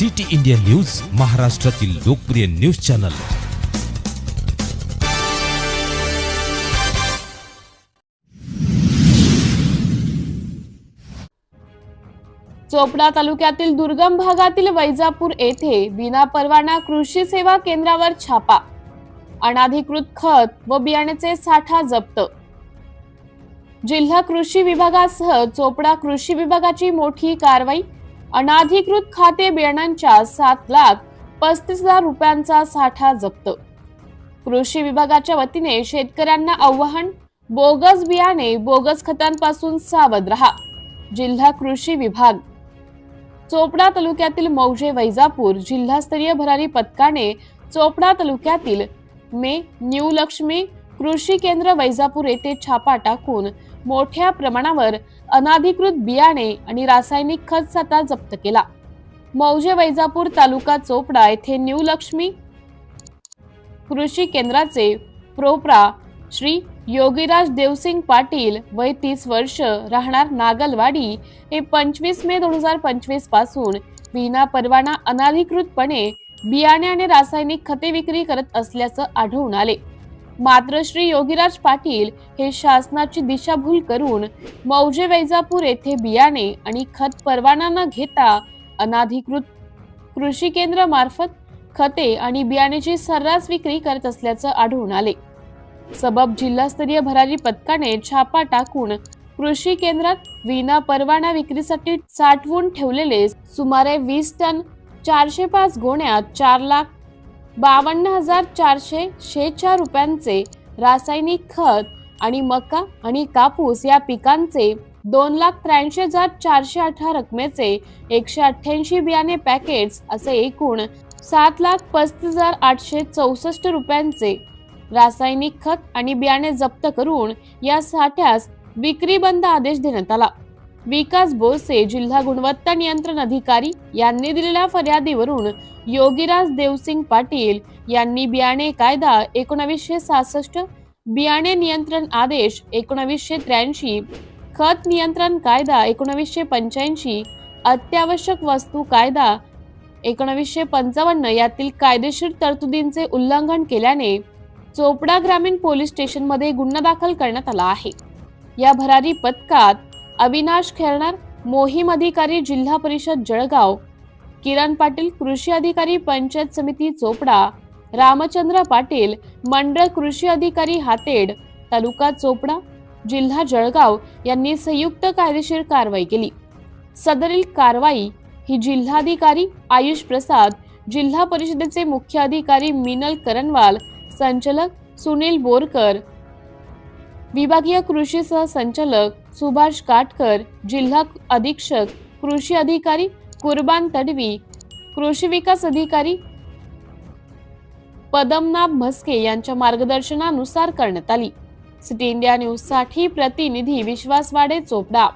City India news महाराष्ट्रातील लोकप्रिय news channel. Chopra तालुक्यातील दुर्गम भागातील वैजापूर येथे विनापरवाना कृषी सेवा केंद्रावर छापा. अनाधिकृत खत व बियाण्याचे साठा जप्त. जिल्हा कृषी विभागासह चोपडा कृषी विभागाची मोठी कारवाई अनाधिकृत खाते बियाणांच्या सात लाख पस्तीस हजार रुपयांचा साठा जप्त. कृषी विभागाच्या वतीने शेतकऱ्यांना आव्हान बोगस बियाणे बोगस खतांपासून सावध रहा जिल्हा कृषी विभाग. चोपडा तालुक्यातील मौजे वैजापूर जिल्हास्तरीय भरारी पथकाने चोपडा तालुक्यातील मे न्यू लक्ष्मी कृषी केंद्र वैजापूर येथे छापा टाकून मोठ्या प्रमाणावर अनाधिकृत बियाणे आणि रासायनिक खत साठा जप्त केला. मौजे वैजापूर तालुका चोपडा येथे न्यू लक्ष्मी कृषी केंद्राचे प्रोप्रा श्री योगीराज देवसिंग पाटील वय तीस वर्ष राहणार नागलवाडी हे पंचवीस मे दोन हजार पंचवीसपासून विना परवाना अनाधिकृतपणे बियाणे आणि रासायनिक खते विक्री करत असल्याचं आढळून आले. मात्र श्री योगीराज पाटील हे शासनाची दिशाभूल करून मौजे वैजापूर येथे बियाणे आणि खत परवाना न घेता अनाधिकृत कृषी केंद्र मार्फत खते आणि बियाण्याची सर्रास विक्री करत असल्याचं आढळून आले. सबब जिल्हास्तरीय भरारी पथकाने छापा टाकून कृषी केंद्रात विना परवाना विक्रीसाठी साठवून ठेवलेले सुमारे वीस टन चारशे पाच गोण्यात चार लाख बावन्न हजार चारशे शेहेचाळ रुपयांचे रासायनिक खत आणि मका आणि कापूस या पिकांचे दोन लाख त्र्याऐंशी हजार चारशे अठरा रकमेचे एकशे अठ्ठ्याऐंशी बियाणे पॅकेट्स असे एकूण सात लाख पस्तीस हजार आठशे चौसष्ट रुपयांचे रासायनिक खत आणि बियाणे जप्त करून या साठ्यास विक्री बंद आदेश देण्यात आला. विकास बोसे जिल्हा गुणवत्ता नियंत्रण अधिकारी यांनी दिलेल्या फर्यादीवरून योगीराज देवसिंग पाटील यांनी बियाणे कायदा एकोणावीसशे सहासष्ट बियाणे नियंत्रण आदेश एकोणावीसशे त्र्याऐंशी खत नियंत्रण कायदा एकोणावीसशे पंच्याऐंशी अत्यावश्यक वस्तू कायदा एकोणावीसशे पंचावन्न यातील कायदेशीर तरतुदींचे उल्लंघन केल्याने चोपडा ग्रामीण पोलीस स्टेशनमध्ये गुन्हा दाखल करण्यात आला आहे. या भरारी पथकात अविनाश खेरणार मोहीम अधिकारी जिल्हा परिषद जळगाव किरण पाटील कृषी अधिकारी पंचायत समिती चोपडा रामचंद्र पाटील मंडळ कृषी अधिकारी हातेड तालुका चोपडा जिल्हा जळगाव यांनी संयुक्त कायदेशीर कारवाई केली. सदरील कारवाई ही जिल्हाधिकारी आयुष प्रसाद जिल्हा परिषदेचे मुख्य अधिकारी मिनल करनवाल संचालक सुनील बोरकर विभागीय कृषी सहसंचालक सुभाष काटकर जिल्हा अधीक्षक कृषी अधिकारी कुर्बान तडवी कृषी विकास अधिकारी पदमनाभ म्हस्के यांच्या मार्गदर्शनानुसार करण्यात आली. सिटी इंडिया न्यूजसाठी प्रतिनिधी विश्वास वाडे चोपडा.